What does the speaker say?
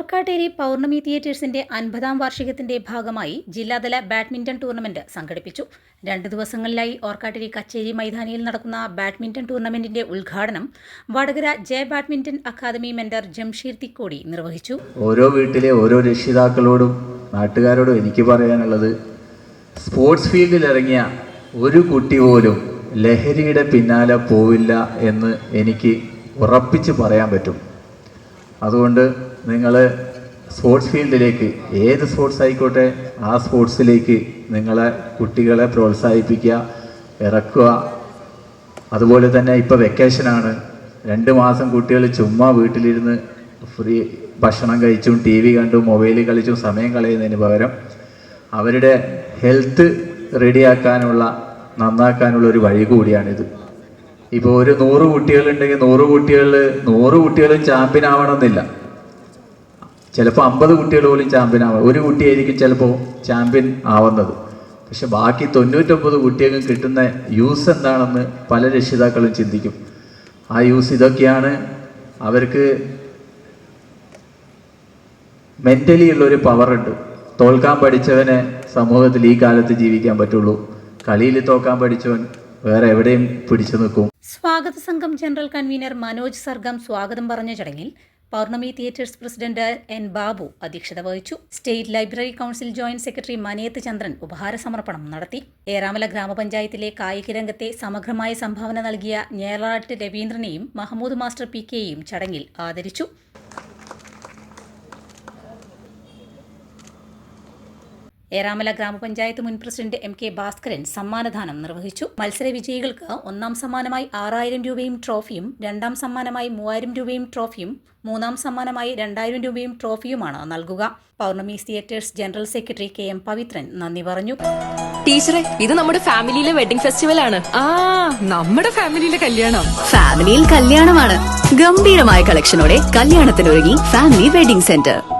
ഓർക്കാട്ടേരി പൗർണമി തിയേറ്റേഴ്സിന്റെ അൻപതാം വാർഷികത്തിന്റെ ഭാഗമായി ജില്ലാതല ബാഡ്മിന്റൺ ടൂർണമെന്റ് സംഘടിപ്പിച്ചു. രണ്ട് ദിവസങ്ങളിലായി ഓർക്കാട്ടേരി കച്ചേരി മൈതാനിയിൽ നടക്കുന്ന ബാഡ്മിന്റൺ ടൂർണമെന്റിന്റെ ഉദ്ഘാടനം Vadakara Jaya badminton academy mentor Jamsheer Thikkodi നിർവഹിച്ചു. ഓരോ വീട്ടിലെ ഓരോ രക്ഷിതാക്കളോടും നാട്ടുകാരോടും എനിക്ക് പറയാനുള്ളത് സ്പോർട്സ് ഫീൽഡിൽ ഇറങ്ങിയ ഒരു കുട്ടി പോലും ലഹരിയുടെ പിന്നാലെ പോവില്ല എന്ന് എനിക്ക് ഉറപ്പിച്ച് പറയാൻ പറ്റും. അതുകൊണ്ട് നിങ്ങൾ സ്പോർട്സ് ഫീൽഡിലേക്ക് ഏത് സ്പോർട്സ് ആയിക്കോട്ടെ ആ സ്പോർട്സിലേക്ക് നിങ്ങളെ കുട്ടികളെ പ്രോത്സാഹിപ്പിക്കുക ഇറക്കുക. അതുപോലെ തന്നെ ഇപ്പോൾ വെക്കേഷനാണ് രണ്ട് മാസം കുട്ടികൾ ചുമ്മാ വീട്ടിലിരുന്ന് ഫ്രീ ഭക്ഷണം കഴിച്ചും ടി വി കണ്ടും മൊബൈൽ കളിച്ചും സമയം കളയുന്നതിന് പകരം അവരുടെ ഹെൽത്ത് റെഡിയാക്കാനുള്ള നന്നാക്കാനുള്ള ഒരു വഴി കൂടിയാണിത്. ഇപ്പോൾ ഒരു നൂറ് കുട്ടികളുണ്ടെങ്കിൽ നൂറ് കുട്ടികളിൽ നൂറ് കുട്ടികളും ചാമ്പ്യൻ ആവണമെന്നില്ല. ചിലപ്പോൾ അമ്പത് കുട്ടികൾ പോലും ചാമ്പ്യൻ ആവാം ഒരു കുട്ടിയായിരിക്കും ചിലപ്പോൾ ചാമ്പ്യൻ ആവുന്നത്. പക്ഷെ ബാക്കി തൊണ്ണൂറ്റൊമ്പത് കുട്ടികൾക്കും കിട്ടുന്ന യൂസ് എന്താണെന്ന് പല രക്ഷിതാക്കളും ചിന്തിക്കും. ആ യൂസ് ഇതൊക്കെയാണ് അവർക്ക് മെന്റലി ഉള്ളൊരു പവറുണ്ട് തോൽക്കാൻ പഠിച്ചവനെ സമൂഹത്തിൽ ഈ കാലത്ത് ജീവിക്കാൻ പറ്റുള്ളൂ. കളിയിൽ തോക്കാൻ പഠിച്ചവൻ വേറെ എവിടെയും പിടിച്ചു നിൽക്കും. സ്വാഗത സംഘം ജനറൽ കൺവീനർ മനോജ് സർഗം സ്വാഗതം പറഞ്ഞ ചടങ്ങിൽ Pournami theatres president N Babu അധ്യക്ഷത വഹിച്ചു. State library council joint secretary Maneth Chandran ഉപഹാര സമർപ്പണം നടത്തി. ഏറാമല ഗ്രാമപഞ്ചായത്തിലെ കായിക രംഗത്തെ സമഗ്രമായ സംഭാവന നൽകിയ ഞേറാട്ട് രവീന്ദ്രനെയും മഹമ്മൂദ് മാസ്റ്റർ പി കെയെയും ചടങ്ങിൽ ആദരിച്ചു. ഏറാമല ഗ്രാമപഞ്ചായത്ത് മുൻ പ്രസിഡന്റ് എം കെ ഭാസ്കരൻ സമ്മാനദാനം നിർവഹിച്ചു. മത്സര വിജയികൾക്ക് ഒന്നാം സമ്മാനമായി ആറായിരം രൂപയും ട്രോഫിയും രണ്ടാം സമ്മാനമായി മൂവായിരം രൂപയും ട്രോഫിയും മൂന്നാം സമ്മാനമായി രണ്ടായിരം രൂപയും ട്രോഫിയുമാണ് നൽകുക. Pournami theatres general secretary K M Pavithran നന്ദി പറഞ്ഞു. ടീച്ചറെ ഇത് നമ്മുടെ ഫാമിലിയിലെ വെഡിംഗ് ഫെസ്റ്റിവൽ ആണ് ആ നമ്മുടെ ഫാമിലിയിലെ കല്യാണം. ഫാമിലിയിൽ കല്യാണമാണ്. ഗംഭീരമായ കളക്ഷനോടെ കല്യാണത്തിനൊരുങ്ങി ഫാമിലി വെഡിംഗ് സെന്റർ.